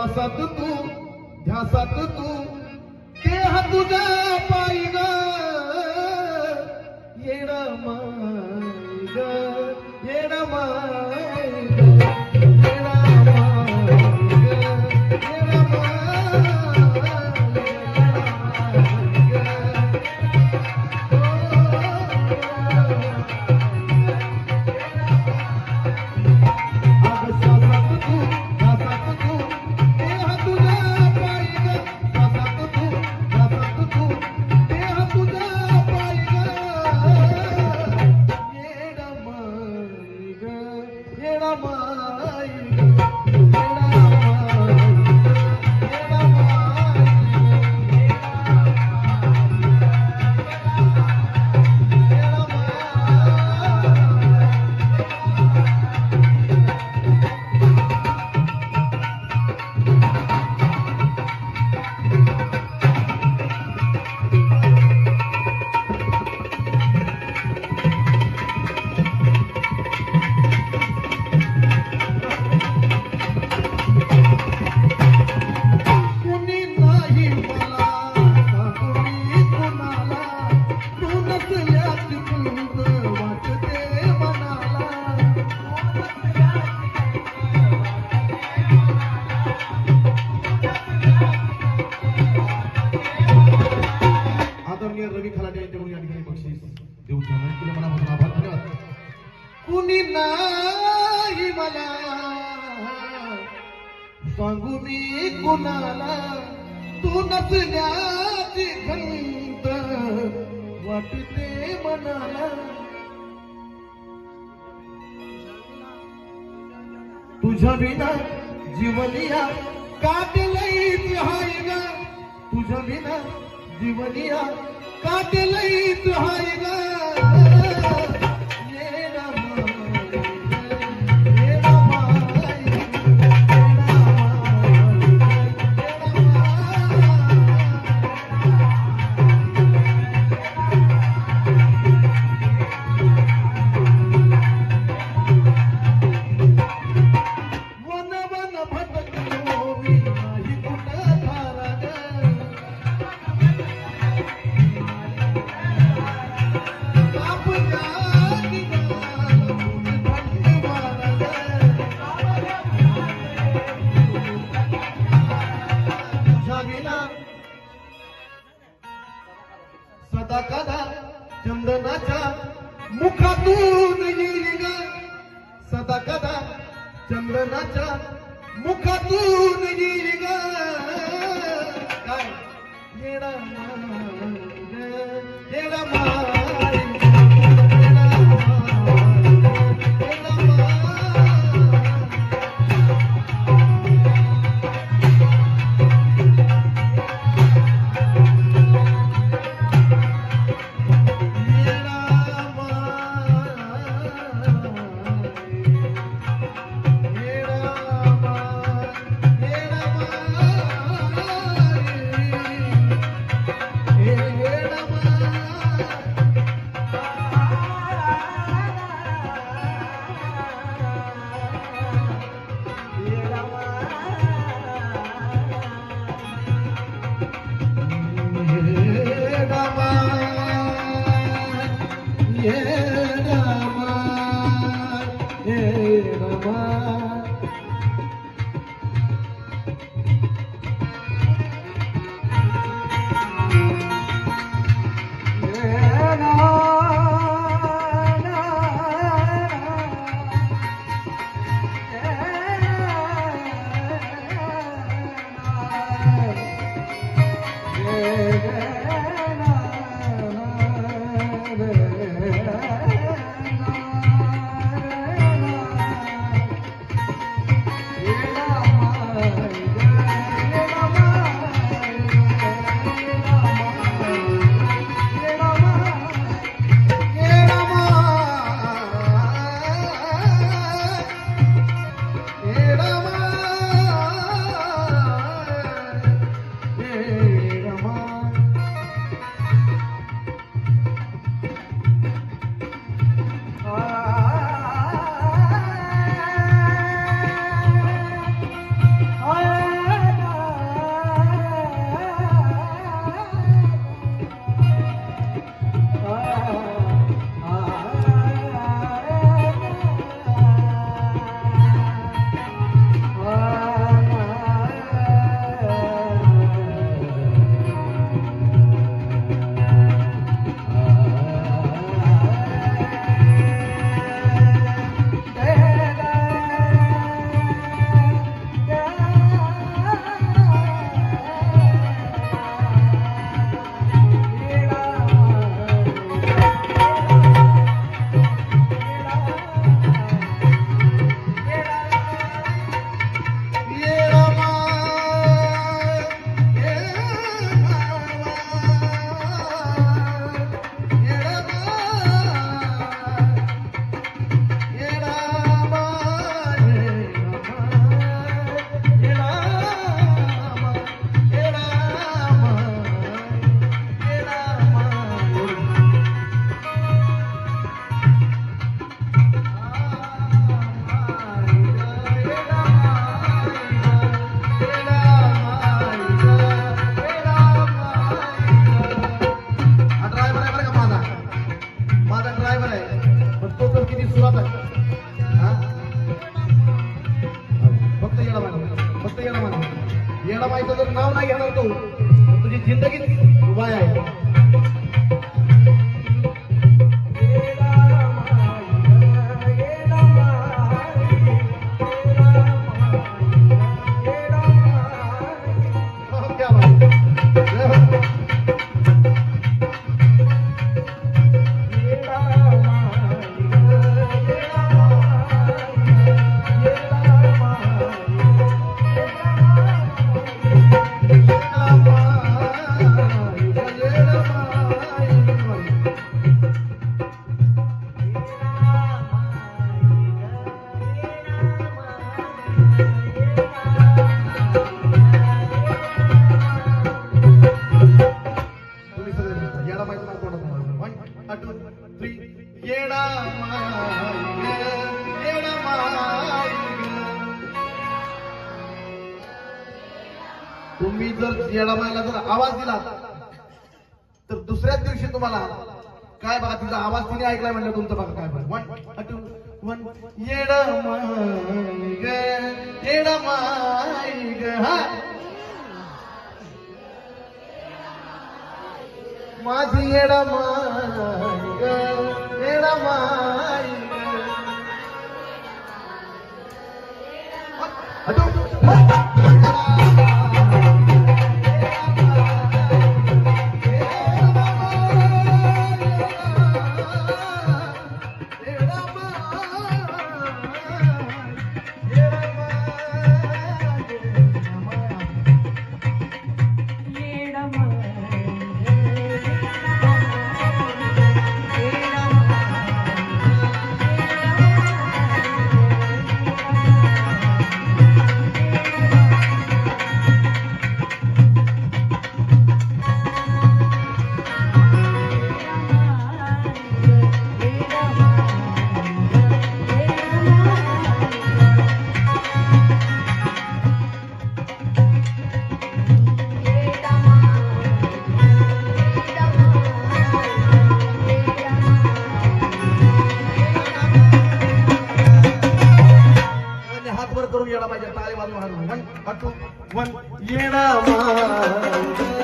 श्वासात तू ध्यासात तू. देऊ केलं तुला मनापासून आभार धन्यवाद कुणी नाही मला सांगू मी कुणाला तू नसल्याची खंत वाटते मनाला. तुझ्या विना जीवनिया काटलईच हाय तुझ्या विना जीवनिया का हाय ग. कांदा कदा चंदनाच्या मुखातून येईल. सदा कदा चंदनाच्या मुखातून येईल. काय? येणार येणार मॅडम आहे तर नाव नाही घेणार तू तुझी जिंदगीत उभा आहे. येडा येडा तुम्ही जर येडा मायला जर आवाज दिला तर दुसऱ्याच दिवशी तुम्हाला काय बघा तिचा आवाज तिने ऐकलाय म्हणलं तुमचं बघा काय बघा. वन टू वन येड माई ग येडा माझी येड माय Thank you. બાબા જે તારે વાળું હારું વન હતું વન એના